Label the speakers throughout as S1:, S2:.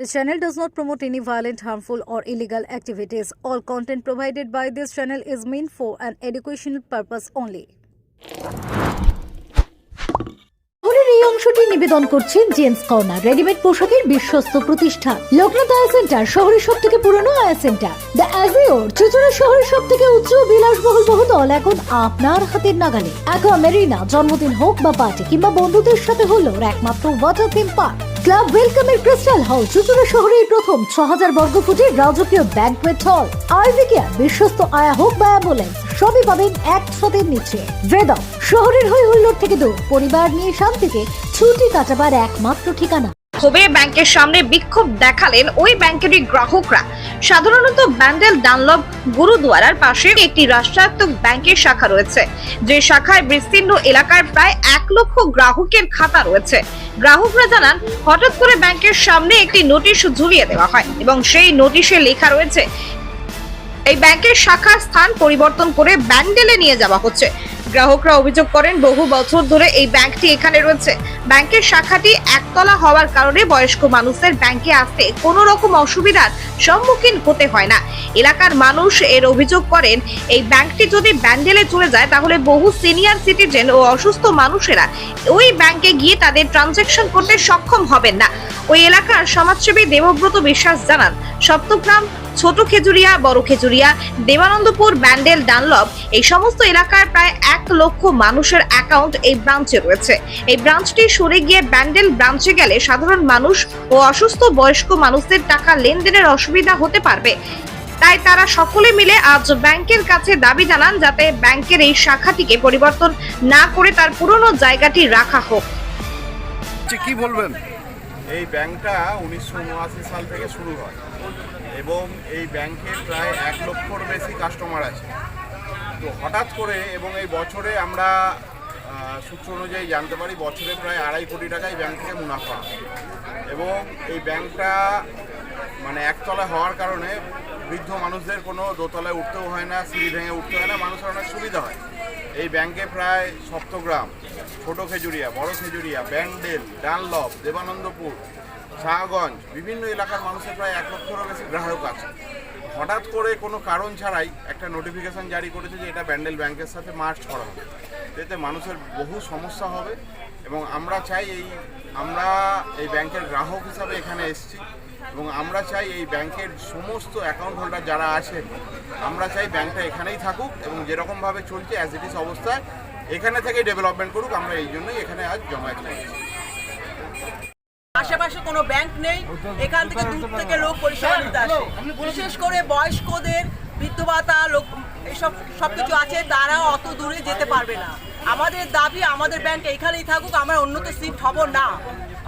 S1: This channel does not promote any violent, harmful, or illegal activities. All content provided by this channel is meant for an educational purpose only.
S2: এই অংশটি নিবেদন করছেন gents corner readymade পোশাকের বিশ্বস্ত প্রতিষ্ঠান। লোকনাথ আয়া centre শহরের সব থেকে পুরনো আয়া সেন্টার দ্য অ্যাজিওর চুচুড়া শহরের সব থেকে উচ্চ বিলাসবহুল বহুতল। এখন আপনার হাতের নাগালে। অ্যাকোয়া মেরিনা জন্মদিন হোক বা পার্টি কিংবা বন্ধুদের সাথে হলো একমাত্র ওয়াটার থিম পার্ক ক্লাব ওয়েলকামের ক্রিস্টাল হল চুচুড়া শহরের প্রথম ছ হাজার বর্গ ফুটের রাজকীয় ব্যাংকুয়েট হল। আরভিকিয়া বিশ্বস্ত আয়া হোক বা অ্যাম্বুলেন্স, সবই পাবেন এক ছাদের নিচে। বেদম শহরের হই হুল্লোর থেকে দূর। পরিবার নিয়ে শান্তিতে ছুটি কাটাবার একমাত্র ঠিকানা।
S3: ক্ষোভে ব্যাংকের সামনে বিক্ষোভ দেখালেন ওই ব্যাংকেরই গ্রাহকরা। সাধারণত ব্যান্ডেল ডানলব গুরুদুয়ারার পাশে একটি রাষ্ট্রায়ত্ত ব্যাংকের শাখা রয়েছে। যে শাখায় বিস্তীর্ণ এলাকার প্রায় এক লক্ষ গ্রাহকের খাতা রয়েছে। গ্রাহকরা জানান, হঠাৎ করে ব্যাংকের সামনে একটি নোটিশ ঝুলিয়ে দেওয়া হয় এবং সেই নোটিশে লেখা রয়েছে, এই ব্যাংকের শাখার স্থান পরিবর্তন করে ব্যান্ডেলে নিয়ে যাওয়া হচ্ছে। গ্রাহকরা অভিযোগ করেন, বহু বছর ধরে এই ব্যাংকটি এখানে রয়েছে। ব্যাংকের শাখাটি একতলা হওয়ার কারণে বয়স্ক মানুষদের ব্যাংকে আসতে কোনো রকম অসুবিধার সম্মুখীন হতে হয় না। এলাকার মানুষ এর অভিযোগ করেন, এই ব্যাংকটি যদি ব্যান্ডেলে চলে যায়, তাহলে বহু সিনিয়র সিটিজেন ও অসুস্থ মানুষেরা ওই ব্যাংকে গিয়ে তাদের ট্রানজ্যাকশন করতে সক্ষম হবেন না। ওই এলাকার সমাজসেবী দেবব্রত বিশ্বাস জানান, সপ্তগ্রাম ছোট খেজুরিয়া, বড় খেজুরিয়া, দেবানন্দপুর, ব্যান্ডেল ডানলব এই সমস্ত এলাকার প্রায় এক লক্ষ মানুষের অ্যাকাউন্ট এই ব্রাঞ্চে রয়েছে। এই ব্রাঞ্চটি সরে গিয়ে ব্যান্ডেল ব্রাঞ্চে গেলে সাধারণ মানুষ ও অসুস্থ বয়স্ক মানুষদের টাকা লেনদেনের অসুবিধা হতে পারবে। তাই তারা সকলে মিলে আজ ব্যাংকের কাছে দাবি জানান যাতে ব্যাংকের এই শাখাটিকে পরিবর্তন না করে তার পুরনো জায়গাটি রাখা হোক।
S4: কি বলবেন?
S5: এই ব্যাংকটা উনিশশো উনআশি সাল থেকে শুরু হয় এবং এই ব্যাংকে প্রায় এক লক্ষর বেশি কাস্টমার আছে। তো হঠাৎ করে এবং এই বছরে আমরা সূত্র অনুযায়ী জানতে পারি, বছরে প্রায় আড়াই কোটি টাকা এই ব্যাংক থেকে মুনাফা এবং এই ব্যাংকটা মানে একতলা হওয়ার কারণে বৃদ্ধ মানুষদের কোনো দোতলায় উঠতেও হয় না, সিঁড়ি ভেঙে উঠতে হয় না, মানুষের অনেক সুবিধা হয়। এই ব্যাংকে প্রায় সপ্তগ্রাম, ছোট খেজুরিয়া, বড় খেজুরিয়া ব্যান্ডেল ডানলপ, দেবানন্দপুর, শাহগঞ্জ, বিভিন্ন এলাকার মানুষের প্রায় এক লক্ষেরও বেশি গ্রাহক আছে। হঠাৎ করে কোনো কারণ ছাড়াই একটা নোটিফিকেশন জারি করেছে যে এটা ব্যান্ডেল ব্যাংকের সাথে মার্চ করা হবে। এতে মানুষের বহু সমস্যা হবে এবং আমরা চাই এই, আমরা এই ব্যাংকের গ্রাহক হিসাবে এখানে এসেছি। এবং আমরা চাই এই ব্যাংকের সমস্ত অ্যাকাউন্ট হোল্ডার যারা আছেন, আমরা চাই ব্যাংকটা এখানেই থাকুক এবং যেরকমভাবে চলছে অ্যাজ ইট ইস অবস্থায়, এখানে থেকে ডেভেলপমেন্ট করুক, আমরা এই জন্যই এখানে আজ জমায়েত হয়েছি।
S6: আশেপাশে কোনো ব্যাংক নেই, এখান থেকে দূর থেকে লোক পরিষেবা নিতে আসে। বিশেষ করে বয়স্কদের, বৃদ্ধ ভাতা, লোক এইসব সব কিছু আছে তারা অত দূরে যেতে পারবে না। আমাদের দাবি, আমাদের ব্যাংক এইখানেই থাকুক, আমরা উন্নত সিট হব না।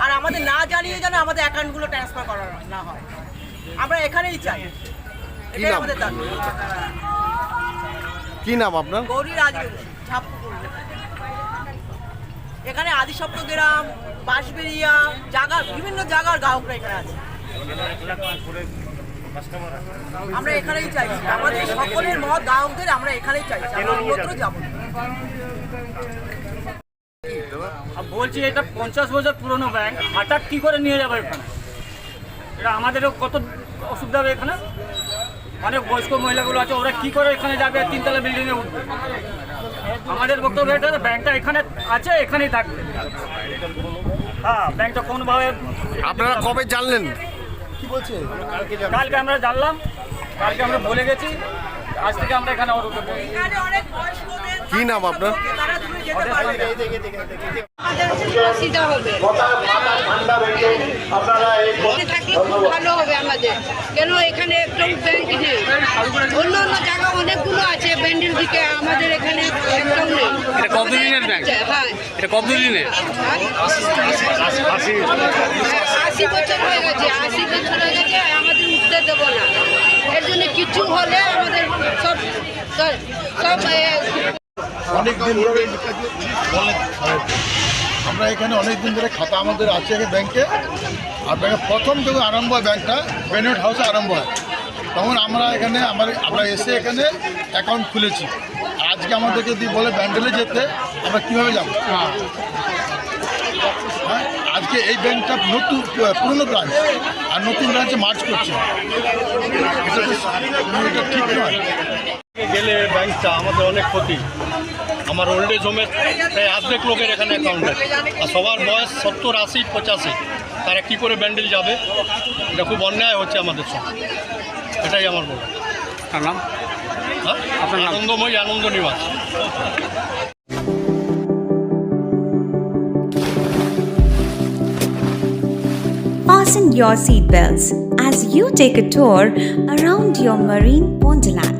S6: আর আমাদের না জানিয়ে যেন আমাদের অ্যাকাউন্টগুলো ট্রান্সফার করা না হয়। আমরা এখানেই চাই। এটাই আমাদের দাবি।
S4: কি নাম আপনার?
S6: গৌরী রাজবংশী এখানে আদিসপ্ত গ্রাম বাঁশবেরিয়া জায়গা বিভিন্ন জায়গার গ্রাহকরা এখানে আছে। আমরা এখানেই চাইছি আমাদের সকলের মত গ্রাহকদের আমরা এখানেই চাইছি আমরা অন্যত্র যাব।
S7: বলছি এটা পঞ্চাশ বছর পুরনো ব্যাংক হঠাৎ কি করে নিয়ে যাবে এখানে? এটা আমাদেরও কত অসুবিধা হবে এখানে? অনেক বয়স্ক মহিলাগুলো আছে ওরা কি করে এখানে যাবে তিনতলা বিল্ডিংয়ে উঠবে? আমাদের বক্তব্য এটা ব্যাংকটা এখানে আছে এখানেই থাকবে। হ্যাঁ ব্যাংকটা কোনোভাবে
S4: আপনারা কবে জানলেন?
S7: কালকে আমরা জানলাম কালকে আমরা বলে গেছি আজ থেকে আমরা এখানে অর্ডার করব
S4: কি নাম আপনার?
S8: ভালো হবে আমাদের কেন এখানে একদম ব্যাংক? নেই অন্য অন্য জায়গা অনেকগুলো আছে ব্যান্ডেল দিকে আমাদের এখানে একদম নেই
S9: কতদিনের ব্যাংক
S8: হ্যাঁ
S9: এটা কতদিনের
S8: আশি বছর হয়ে গেছে আশি বছর হয়ে গেছে আমাদের উঠতে দেবো না। এর জন্য কিছু হলে আমাদের সব সব
S10: অনেক দিন ধরে আমরা এখানে অনেক দিন ধরে খাতা আমাদের আছে এখানে ব্যাংকে। আর ব্যাংকে প্রথম যখন আরম্ভ হয় ব্যাংকটা বেনেট হাউসে আরম্ভ হয়। তখন আমরা এখানে আমার আমরা এসে এখানে অ্যাকাউন্ট খুলেছি। আজকে আমাদেরকে যদি বলে ব্যান্ডেলে যেতে আমরা কীভাবে যাব? হ্যাঁ আজকে এই ব্যাংকটা নতুন পুরনো ব্রাঞ্চ আর নতুন ব্রাঞ্চে মার্চ করছে। এটা এটা ঠিক নয়।
S11: গেলে ব্যাংকটা আমাদের অনেক ক্ষতি। আমার ওল্ড এজ হোমের প্রায় অর্ধেক লোকের এখানে অ্যাকাউন্ট আছে। আর সবার বয়স সত্তর আশি পঁচাশি। তারা কি করে ব্যান্ডেল যাবে? এটা খুব অন্যায় হচ্ছে আমাদের সঙ্গে এটাই আমার বলা
S9: তার নাম?
S11: হ্যাঁ? আনন্দময়ী আনন্দ নিবাস
S12: Fasten your seatbelts as you take a tour around your marine wonderland.